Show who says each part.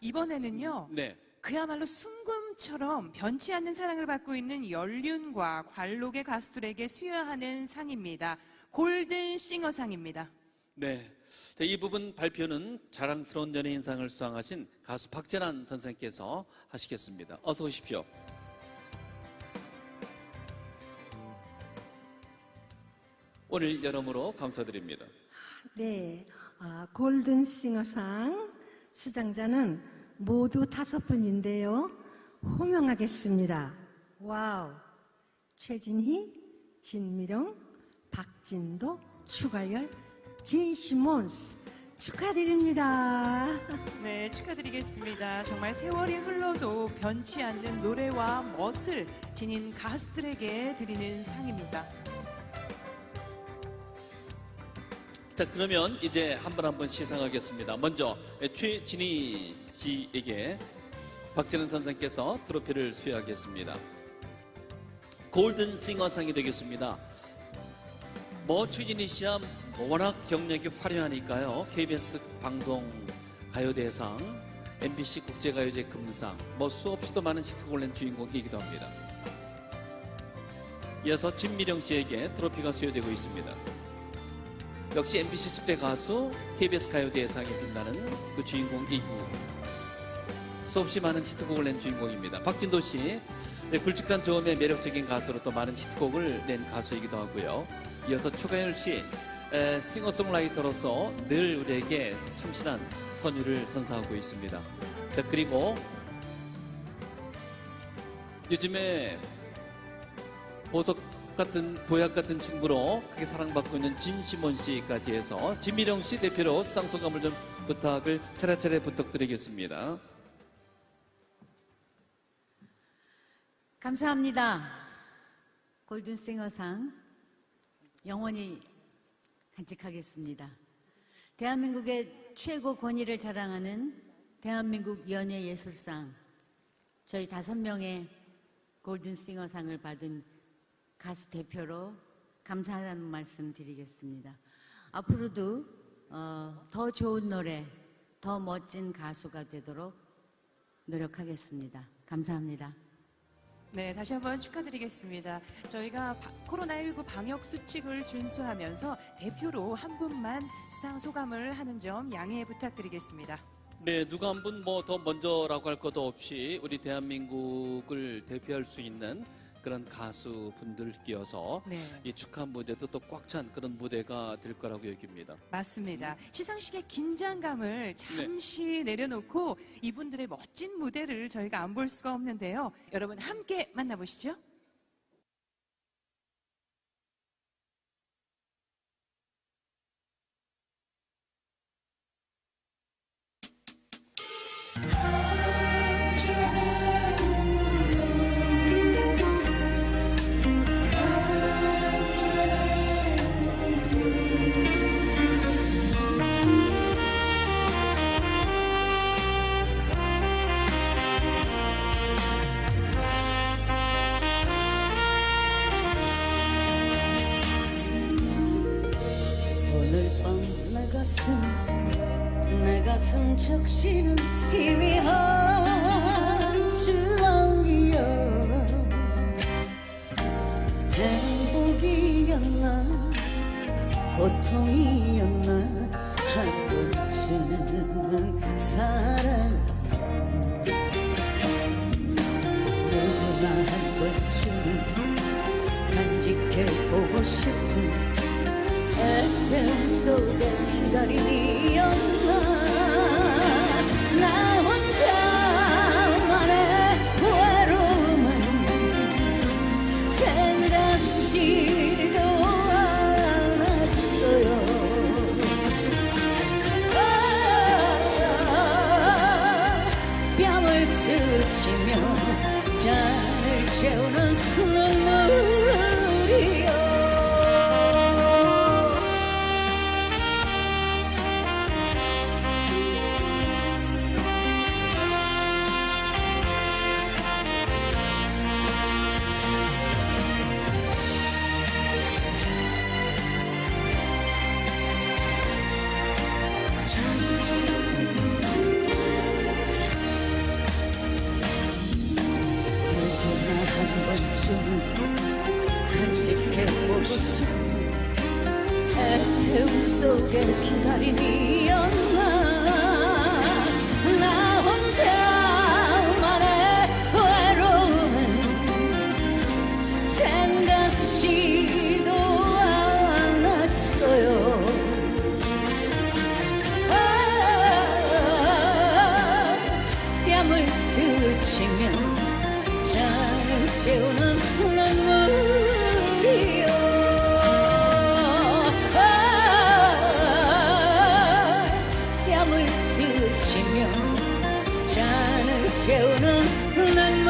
Speaker 1: 이번에는요.
Speaker 2: 네.
Speaker 1: 그야말로 순금처럼 변치 않는 사랑을 받고 있는 연륜과 관록의 가수들에게 수여하는 상입니다. 골든 싱어상입니다.
Speaker 2: 네. 자, 이 부분 발표는 자랑스러운 연예인상을 수상하신 가수 박재란 선생님께서 하시겠습니다. 어서 오십시오. 오늘 여러모로 감사드립니다.
Speaker 3: 네, 아, 골든 싱어상 수장자는 모두 다섯 분인데요. 호명하겠습니다. 와우, 최진희, 진미령, 박진도, 추가열, 진시몬스 축하드립니다.
Speaker 1: 네, 축하드리겠습니다. 정말 세월이 흘러도 변치 않는 노래와 멋을 지닌 가수들에게 드리는 상입니다.
Speaker 2: 자, 그러면 이제 한 번 한 번 시상하겠습니다. 먼저 최진희 씨에게 박재는 선생께서 트로피를 수여하겠습니다. 골든 싱어상이 되겠습니다. 뭐 최진희 씨야 워낙 경력이 화려하니까요. KBS 방송 가요대상, MBC 국제가요제 금상, 뭐 수없이도 많은 히트곡을 낸 주인공이기도 합니다. 이어서 진미령 씨에게 트로피가 수여되고 있습니다. 역시 MBC 10대 가수 KBS 가요대상에 빛나는 그 주인공이고 수없이 많은 히트곡을 낸 주인공입니다. 박진도 씨, 네, 굵직한 저음의 매력적인 가수로 또 많은 히트곡을 낸 가수이기도 하고요. 이어서 추가열 씨, 에, 싱어송라이터로서 늘 우리에게 참신한 선율을 선사하고 있습니다. 자, 그리고 요즘에 보석 같은 보약 같은 친구로 크게 사랑받고 있는 진시몬 씨까지 해서 진미령 씨 대표로 수상 소감을 좀 부탁을 차례차례 부탁드리겠습니다.
Speaker 4: 감사합니다. 골든싱어상 영원히 간직하겠습니다. 대한민국의 최고 권위를 자랑하는 대한민국 연예예술상 저희 다섯 명의 골든싱어상을 받은 가수 대표로 감사하다는 말씀 드리겠습니다. 앞으로도 어, 더 좋은 노래, 더 멋진 가수가 되도록 노력하겠습니다. 감사합니다.
Speaker 1: 네, 다시 한번 축하드리겠습니다. 저희가 바- 코로나19 방역 수칙을 준수하면서 대표로 한 분만 수상 소감을 하는 점 양해 부탁드리겠습니다.
Speaker 2: 네, 누가 한 분 뭐 더 먼저라고 할 것도 없이 우리 대한민국을 대표할 수 있는 그런 가수분들 끼어서
Speaker 1: 네.
Speaker 2: 이 축하 무대도 또 꽉 찬 그런 무대가 될 거라고 여깁니다.
Speaker 1: 맞습니다. 시상식의 긴장감을 잠시 내려놓고 이분들의 멋진 무대를 저희가 안 볼 수가 없는데요. 여러분 함께 만나보시죠.
Speaker 5: 가슴 내 가슴 적시는 희미한 추억이여. 행복이었나? 고통이었나? 한 번쯤은 사랑 누구나? 한 번쯤은 간직해보고 싶은 애정 속에 기다림이었나? 나 혼자만의 외로움은 생각지 곳이 애태움 속에 기다리니 엄마 나 혼자만의 외로움 생각지도 않아요. 아, 뺨을 스치면 잔을 채우는 눈물이요 몸을 스치며 잔을 채우는 난